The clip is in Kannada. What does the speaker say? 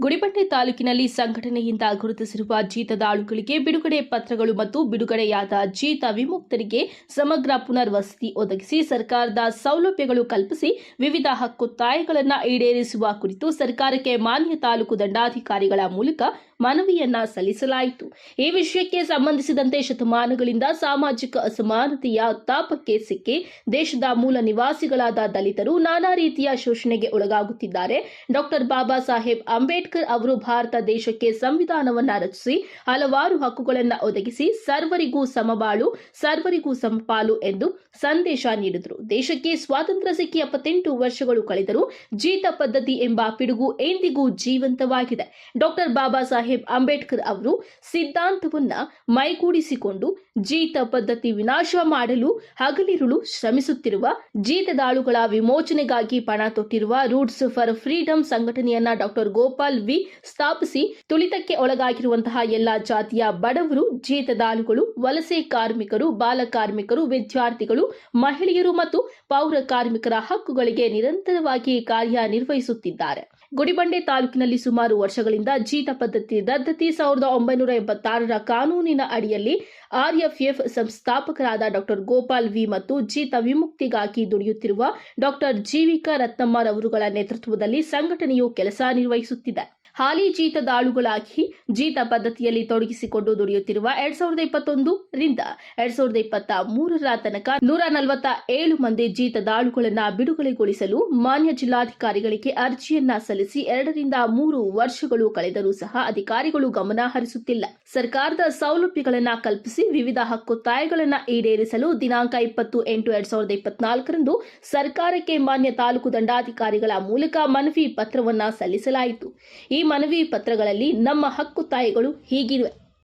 ಗುಡಿಬಂಡೆ ತಾಲೂಕಿನಲ್ಲಿ ಸಂಘಟನೆಯಿಂದ ಗುರುತಿಸಿರುವ ಜೀತದಾಳುಗಳಿಗೆ ಬಿಡುಗಡೆ ಪತ್ರಗಳು ಮತ್ತು ಬಿಡುಗಡೆಯಾದ ಜೀತ ವಿಮುಕ್ತರಿಗೆ ಸಮಗ್ರ ಪುನರ್ವಸತಿ ಒದಗಿಸಿ ಸರ್ಕಾರದ ಸೌಲಭ್ಯಗಳು ಕಲ್ಪಿಸಿ ವಿವಿಧ ಹಕ್ಕೊತ್ತಾಯಗಳನ್ನು ಈಡೇರಿಸುವ ಕುರಿತು ಸರ್ಕಾರಕ್ಕೆ ಮಾನ್ಯ ತಾಲೂಕು ದಂಡಾಧಿಕಾರಿಗಳ ಮೂಲಕ ಮನವಿಯನ್ನ ಸಲ್ಲಿಸಲಾಯಿತು. ಈ ವಿಷಯಕ್ಕೆ ಸಂಬಂಧಿಸಿದಂತೆ ಶತಮಾನಗಳಿಂದ ಸಾಮಾಜಿಕ ಅಸಮಾನತೆಯ ತಾಪಕ್ಕೆ ಸಿಕ್ಕಿ ದೇಶದ ಮೂಲ ನಿವಾಸಿಗಳಾದ ದಲಿತರು ನಾನಾ ರೀತಿಯ ಶೋಷಣೆಗೆ ಒಳಗಾಗುತ್ತಿದ್ದಾರೆ. ಡಾಕ್ಟರ್ ಬಾಬಾ ಸಾಹೇಬ್ ಅಂಬೇಡ್ಕರ್ ಅವರು ಭಾರತ ದೇಶಕ್ಕೆ ಸಂವಿಧಾನವನ್ನು ರಚಿಸಿ, ಹಲವಾರು ಹಕ್ಕುಗಳನ್ನು ಒದಗಿಸಿ, ಸರ್ವರಿಗೂ ಸಮಬಾಳು, ಸರ್ವರಿಗೂ ಸಮಪಾಲು ಎಂದು ಸಂದೇಶ ನೀಡಿದರು. ದೇಶಕ್ಕೆ ಸ್ವಾತಂತ್ರ್ಯ ಸಿಕ್ಕಿ ಎಪ್ಪತ್ತೆಂಟು ವರ್ಷಗಳು ಕಳೆದರೂ ಜೀತ ಪದ್ಧತಿ ಎಂಬ ಪಿಡುಗು ಎಂದಿಗೂ ಜೀವಂತವಾಗಿದೆ. ಡಾಕ್ಟರ್ ಬಾಬಾ ಸಾಹೇಬ್ ಅಂಬೇಡ್ಕರ್ ಅವರು ಸಿದ್ಧಾಂತವನ್ನ ಮೈಗೂಡಿಸಿಕೊಂಡು ಜೀತ ಪದ್ಧತಿ ವಿನಾಶ ಮಾಡಲು, ಹಗಲಿರುಳು ಶ್ರಮಿಸುತ್ತಿರುವ, ಜೀತದಾಳುಗಳ ವಿಮೋಚನೆಗಾಗಿ ಪಣ ತೊಟ್ಟಿರುವ, ರೂಟ್ಸ್ ಫಾರ್ ಫ್ರೀಡಂ ಸಂಘಟನೆಯನ್ನ ಡಾಕ್ಟರ್ ಗೋಪಾಲ್ ವಿ ಸ್ಥಾಪಿಸಿ ತುಳಿತಕ್ಕೆ ಒಳಗಾಗಿರುವಂತಹ ಎಲ್ಲಾ ಜಾತಿಯ ಬಡವರು ಜೀತದಾಳುಗಳು ವಲಸೆ ಕಾರ್ಮಿಕರು, ಬಾಲ ಕಾರ್ಮಿಕರು, ವಿದ್ಯಾರ್ಥಿಗಳು, ಮಹಿಳೆಯರು ಮತ್ತು ಪೌರ ಕಾರ್ಮಿಕರ ಹಕ್ಕುಗಳಿಗೆ ನಿರಂತರವಾಗಿ ಕಾರ್ಯನಿರ್ವಹಿಸುತ್ತಿದ್ದಾರೆ. ಗುಡಿಬಂಡೆ ತಾಲೂಕಿನಲ್ಲಿ ಸುಮಾರು ವರ್ಷಗಳಿಂದ ಜೀತ ಪದ್ಧತಿ ರದ್ದತಿ ಸಾವಿರದ ಒಂಬೈನೂರ ಎಂಬತ್ತಾರರ ಕಾನೂನಿನ ಅಡಿಯಲ್ಲಿ ಆರ್ಎಫ್ಎಫ್ ಸಂಸ್ಥಾಪಕರಾದ ಡಾಕ್ಟರ್ ಗೋಪಾಲ್ ವಿ ಮತ್ತು ಜೀತ ವಿಮುಕ್ತಿಗಾಗಿ ದುಡಿಯುತ್ತಿರುವ ಡಾಕ್ಟರ್ ಜೀವಿಕಾ ರತ್ನಮ್ಮರವರುಗಳ ನೇತೃತ್ವದಲ್ಲಿ ಸಂಘಟನೆಯು ಕೆಲಸ ನಿರ್ವಹಿಸುತ್ತಿದೆ. ಹಾಲಿ ಜೀತದಾಳುಗಳಾಗಿ ಜೀತ ಪದ್ಧತಿಯಲ್ಲಿ ತೊಡಗಿಸಿಕೊಂಡು ದುಡಿಯುತ್ತಿರುವ ಎರಡ್ ಸಾವಿರದ ಇಪ್ಪತ್ತೊಂದು ರಿಂದ ಎರಡ್ ಸಾವಿರದ ಇಪ್ಪತ್ತ ಮೂರರ ತನಕ ನೂರ ನಲವತ್ತ ಏಳು ಮಂದಿ ಜೀತದಾಳುಗಳನ್ನ ಬಿಡುಗಡೆಗೊಳಿಸಲು ಮಾನ್ಯ ಜಿಲ್ಲಾಧಿಕಾರಿಗಳಿಗೆ ಅರ್ಜಿಯನ್ನ ಸಲ್ಲಿಸಿ ಎರಡರಿಂದ ಮೂರು ವರ್ಷಗಳು ಕಳೆದರೂ ಸಹ ಅಧಿಕಾರಿಗಳು ಗಮನ ಹರಿಸುತ್ತಿಲ್ಲ. ಸರ್ಕಾರದ ಸೌಲಭ್ಯಗಳನ್ನ ಕಲ್ಪಿಸಿ ವಿವಿಧ ಹಕ್ಕೊತ್ತಾಯಗಳನ್ನು ಈಡೇರಿಸಲು ದಿನಾಂಕ ಇಪ್ಪತ್ತು ಎಂಟು ಎರಡ್ ಸಾವಿರದ ಇಪ್ಪತ್ನಾಲ್ಕರಂದು ಸರ್ಕಾರಕ್ಕೆ ಮಾನ್ಯ ತಾಲೂಕು ದಂಡಾಧಿಕಾರಿಗಳ ಮೂಲಕ ಮನವಿ ಪತ್ರವನ್ನ ಸಲ್ಲಿಸಲಾಯಿತು. ಈ ಮನವಿ ಪತ್ರಗಳಲ್ಲಿ ನಮ್ಮ ಹಕ್ಕು ತಾಯಿಗಳು ಹೀಗಿವೆ.